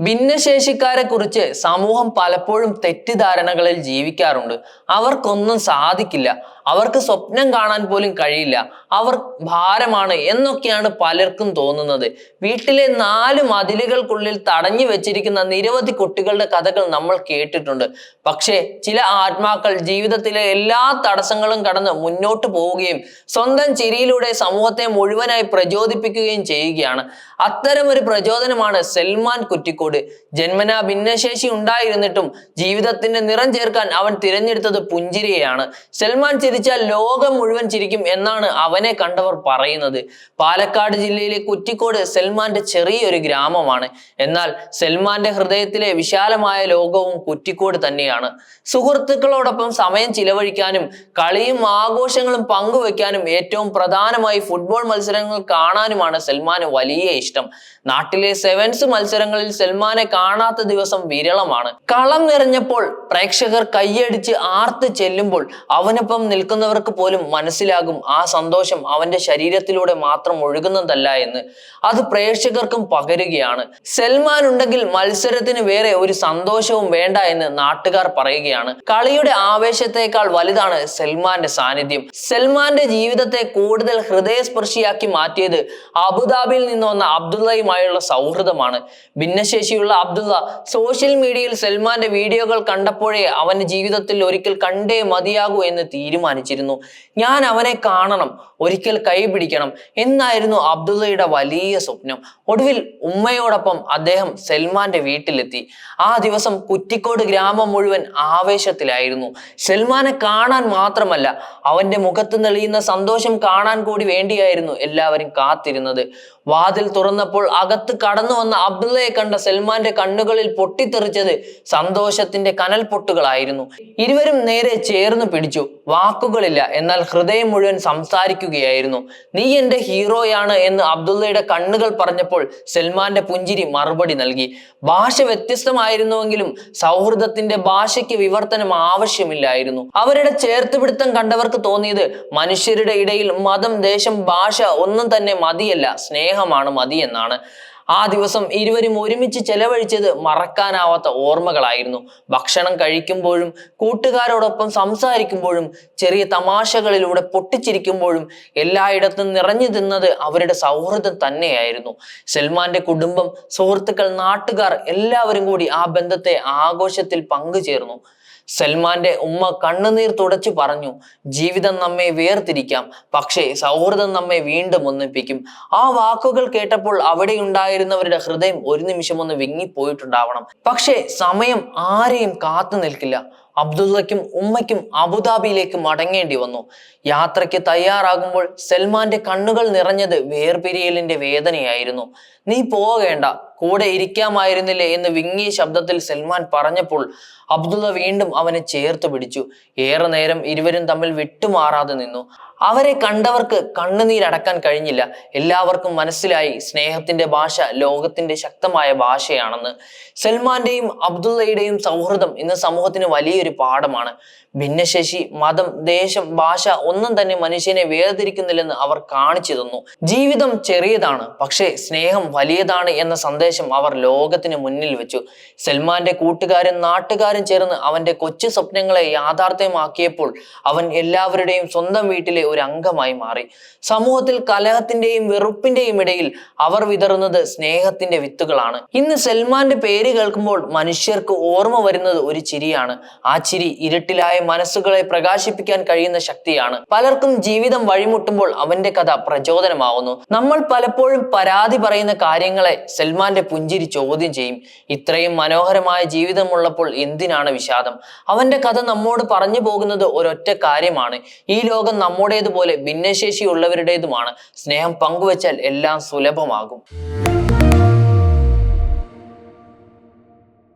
ഭിന്നശേഷിക്കാരെ കുറിച്ച് സമൂഹം പലപ്പോഴും തെറ്റിദ്ധാരണകളിൽ ജീവിക്കാറുണ്ട്. അവർക്കൊന്നും സാധിക്കില്ല. അവർക്ക് സ്വപ്നം കാണാൻ പോലും കഴിയില്ല. അവർ ഭാരമാണ് എന്നൊക്കെയാണ് പലർക്കും തോന്നുന്നത്. വീട്ടിലെ നാല് മതിലുകൾക്കുള്ളിൽ തടഞ്ഞു വെച്ചിരിക്കുന്ന നിരവധി കുട്ടികളുടെ കഥകൾ നമ്മൾ കേട്ടിട്ടുണ്ട്. പക്ഷേ ചില ആത്മാക്കൾ ജീവിതത്തിലെ എല്ലാ തടസ്സങ്ങളും കടന്ന് മുന്നോട്ട് പോവുകയും സ്വന്തം ചിരിയിലൂടെ സമൂഹത്തെ മുഴുവനായി പ്രചോദിപ്പിക്കുകയും ചെയ്യുകയാണ്. അത്തരമൊരു പ്രചോദനമാണ് സൽമാൻ കുറ്റിക്കോട്. ജന്മനാ ഭിന്നശേഷി ഉണ്ടായിരുന്നിട്ടും ജീവിതത്തിന്റെ നിറം ചേർക്കാൻ അവൻ തിരഞ്ഞെടുത്തത് പുഞ്ചിരിയെയാണ്. സൽമാൻ ചിരിച്ചാൽ ലോകം മുഴുവൻ ചിരിക്കും എന്നാണ് അവനെ കണ്ടവർ പറയുന്നത്. പാലക്കാട് ജില്ലയിലെ കുറ്റിക്കോട് സൽമാന്റെ ചെറിയൊരു ഗ്രാമമാണ്. എന്നാൽ സൽമാന്റെ ഹൃദയത്തിലെ വിശാലമായ ലോകവും കുറ്റിക്കോട് തന്നെയാണ്. സുഹൃത്തുക്കളോടൊപ്പം സമയം ചിലവഴിക്കാനും കളിയും ആഘോഷങ്ങളും പങ്കുവെക്കാനും ഏറ്റവും പ്രധാനമായി ഫുട്ബോൾ മത്സരങ്ങൾ കാണാനുമാണ് സൽമാന് വലിയ ഇഷ്ടം. നാട്ടിലെ സെവൻസ് മത്സരങ്ങളിൽ സൽമാനെ കാണാത്ത ദിവസം വിരളമാണ്. കളം നിറഞ്ഞപ്പോൾ പ്രേക്ഷകർ കൈയടിച്ച് ആർത്ത് ചെല്ലുമ്പോൾ അവനൊപ്പം നിൽക്കുന്നവർക്ക് പോലും മനസ്സിലാകും ആ സന്തോഷം അവന്റെ ശരീരത്തിലൂടെ മാത്രം ഒഴുകുന്നതല്ല എന്ന്. അത് പ്രേക്ഷകർക്കും പകരുകയാണ്. സൽമാൻ ഉണ്ടെങ്കിൽ മത്സരത്തിന് വേറെ ഒരു സന്തോഷവും വേണ്ട എന്ന് നാട്ടുകാർ പറയുകയാണ്. കളിയുടെ ആവേശത്തെക്കാൾ വലുതാണ് സൽമാന്റെ സാന്നിധ്യം. സൽമാന്റെ ജീവിതത്തെ കൂടുതൽ ഹൃദയസ്പർശിയാക്കി മാറ്റിയത് അബുദാബിയിൽ നിന്ന് വന്ന അബ്ദുള്ളയുമായുള്ള സൗഹൃദമാണ്. ഭിന്നശേഷിയുള്ള അബ്ദുള്ള സോഷ്യൽ മീഡിയയിൽ സൽമാന്റെ വീഡിയോകൾ കണ്ടപ്പോഴേ അവന്റെ ജീവിതത്തിൽ ഒരിക്കൽ കണ്ടേ മതിയാകൂ എന്ന് തീരുമാനിച്ചിരുന്നു. ഞാൻ അവനെ കാണണം ഒരിക്കൽ കൈപിടിക്കണം എന്നായിരുന്നു അബ്ദുള്ളയുടെ വലിയ സ്വപ്നം. ഒടുവിൽ ഉമ്മയോടൊപ്പം അദ്ദേഹം സൽമാന്റെ വീട്ടിലെത്തി. ആ ദിവസം കുറ്റിക്കോട് ഗ്രാമം മുഴുവൻ ആവേശത്തിലായിരുന്നു. സൽമാനെ കാണാൻ മാത്രമല്ല അവന്റെ മുഖത്ത് തെളിയുന്ന സന്തോഷം കാണാൻ കൂടി വേണ്ടിയായിരുന്നു എല്ലാവരും കാത്തിരുന്നത്. വാതിൽ തുറന്നപ്പോൾ അകത്ത് കടന്നു വന്ന അബ്ദുള്ളയെ കണ്ട സൽമാന്റെ കണ്ണുകളിൽ പൊട്ടിത്തെറിച്ചത് സന്തോഷത്തിന്റെ കനൽ പൊട്ടുകളായിരുന്നു ഇരുവരും നേരെ ചേർന്ന് പിടിച്ചു. വാക്കുകളില്ല. എന്നാൽ ഹൃദയം മുഴുവൻ സംസാരിക്കുകയായിരുന്നു. നീ എന്റെ ഹീറോയാണ് എന്ന് അബ്ദുള്ളയുടെ കണ്ണുകൾ പറഞ്ഞപ്പോൾ സൽമാന്റെ പുഞ്ചിരി മറുപടി നൽകി. ഭാഷ വ്യത്യസ്തമായിരുന്നുവെങ്കിലും സൗഹൃദത്തിന്റെ ഭാഷയ്ക്ക് വിവർത്തനം ആവശ്യമില്ലായിരുന്നു. അവരുടെ ചേർത്തുപിടുത്തം കണ്ടവർക്ക് തോന്നിയത് മനുഷ്യരുടെ ഇടയിൽ മതം ദേശം ഭാഷ ഒന്നും തന്നെ മതിയല്ല. സ്നേഹമാണ് മതി എന്നാണ് ആ ദിവസം ഇരുവരും ഒരുമിച്ച് ചെലവഴിച്ചത് മറക്കാനാവാത്ത ഓർമ്മകളായിരുന്നു. ഭക്ഷണം കഴിക്കുമ്പോഴും കൂട്ടുകാരോടൊപ്പം സംസാരിക്കുമ്പോഴും ചെറിയ തമാശകളിലൂടെ പൊട്ടിച്ചിരിക്കുമ്പോഴും എല്ലായിടത്തും നിറഞ്ഞു തിന്നത് അവരുടെ സൗഹൃദം തന്നെയായിരുന്നു. സൽമാന്റെ കുടുംബം സുഹൃത്തുക്കൾ നാട്ടുകാർ എല്ലാവരും കൂടി ആ ബന്ധത്തെ ആഘോഷത്തിൽ പങ്കുചേർന്നു. സൽമാന്റെ ഉമ്മ കണ്ണുനീർ തുടച്ചു പറഞ്ഞു ജീവിതം നമ്മെ വേർതിരിക്കാം പക്ഷേ സൗഹൃദം നമ്മെ വീണ്ടും ഒന്നിപ്പിക്കും. ആ വാക്കുകൾ കേട്ടപ്പോൾ അവിടെ ഉണ്ടായിരുന്നവരുടെ ഹൃദയം ഒരു നിമിഷം ഒന്ന് വിങ്ങിപ്പോയിട്ടുണ്ടാവണം. പക്ഷേ സമയം ആരെയും കാത്തു നിൽക്കില്ല. അബ്ദുള്ളയ്ക്കും ഉമ്മയ്ക്കും അബുദാബിയിലേക്ക് മടങ്ങേണ്ടി വന്നു. യാത്രയ്ക്ക് തയ്യാറാകുമ്പോൾ സൽമാന്റെ കണ്ണുകൾ നിറഞ്ഞത് വേർപിരിയലിന്റെ വേദനയായിരുന്നു. നീ പോകേണ്ട കൂടെ ഇരിക്കാമായിരുന്നില്ലേ? എന്ന് വിങ്ങിയ ശബ്ദത്തിൽ സൽമാൻ പറഞ്ഞപ്പോൾ അബ്ദുള്ള വീണ്ടും അവനെ ചേർത്ത് പിടിച്ചു. ഏറെ നേരം ഇരുവരും തമ്മിൽ വിട്ടുമാറാതെ നിന്നു. അവരെ കണ്ടവർക്ക് കണ്ണുനീരടക്കാൻ കഴിഞ്ഞില്ല. എല്ലാവർക്കും മനസ്സിലായി സ്നേഹത്തിന്റെ ഭാഷ ലോകത്തിന്റെ ശക്തമായ ഭാഷയാണെന്ന്. സൽമാന്റെയും അബ്ദുള്ളയുടെയും സൗഹൃദം ഇന്ന് സമൂഹത്തിന് വലിയൊരു പാഠമാണ്. ഭിന്നശേഷി മതം ദേശം ഭാഷ ഒന്നും തന്നെ മനുഷ്യനെ വേർതിരിക്കുന്നില്ലെന്ന് അവർ കാണിച്ചു തന്നു. ജീവിതം ചെറിയതാണ് പക്ഷേ സ്നേഹം വലിയതാണ് എന്ന സന്ദേശം അവർ ലോകത്തിന് മുന്നിൽ വെച്ചു. സൽമാന്റെ കൂട്ടുകാരും നാട്ടുകാരും ചേർന്ന് അവന്റെ കൊച്ചു സ്വപ്നങ്ങളെ യാഥാർത്ഥ്യമാക്കിയപ്പോൾ അവൻ എല്ലാവരുടെയും സ്വന്തം വീട്ടിലെ ഒരു അംഗമായി മാറി. സമൂഹത്തിൽ കലഹത്തിന്റെയും വെറുപ്പിന്റെയും ഇടയിൽ അവർ വിതറുന്നത് സ്നേഹത്തിന്റെ വിത്തുകളാണ്. ഇന്ന് സൽമാന്റെ പേര് കേൾക്കുമ്പോൾ മനുഷ്യർക്ക് ഓർമ്മ വരുന്നത് ഒരു ചിരിയാണ്. ആ ചിരി ഇരുട്ടിലായ മനസ്സുകളെ പ്രകാശിപ്പിക്കാൻ കഴിയുന്ന ശക്തിയാണ്. പലർക്കും ജീവിതം വഴിമുട്ടുമ്പോൾ അവന്റെ കഥ പ്രചോദനമാവുന്നു. നമ്മൾ പലപ്പോഴും പരാതി പറയുന്ന കാര്യങ്ങളെ സൽമാന്റെ പുഞ്ചിരി ചോദ്യം ചെയ്യും. ഇത്രയും മനോഹരമായ ജീവിതമുള്ളപ്പോൾ എന്തിനാണ് വിഷാദം? അവന്റെ കഥ നമ്മോട് പറഞ്ഞു പോകുന്നത് ഒരൊറ്റ കാര്യമാണ്. ഈ ലോകം നമ്മുടേതുപോലെ ഭിന്നശേഷിയുള്ളവരുടേതുമാണ്. സ്നേഹം പങ്കുവച്ചാൽ എല്ലാം സുലഭമാകും.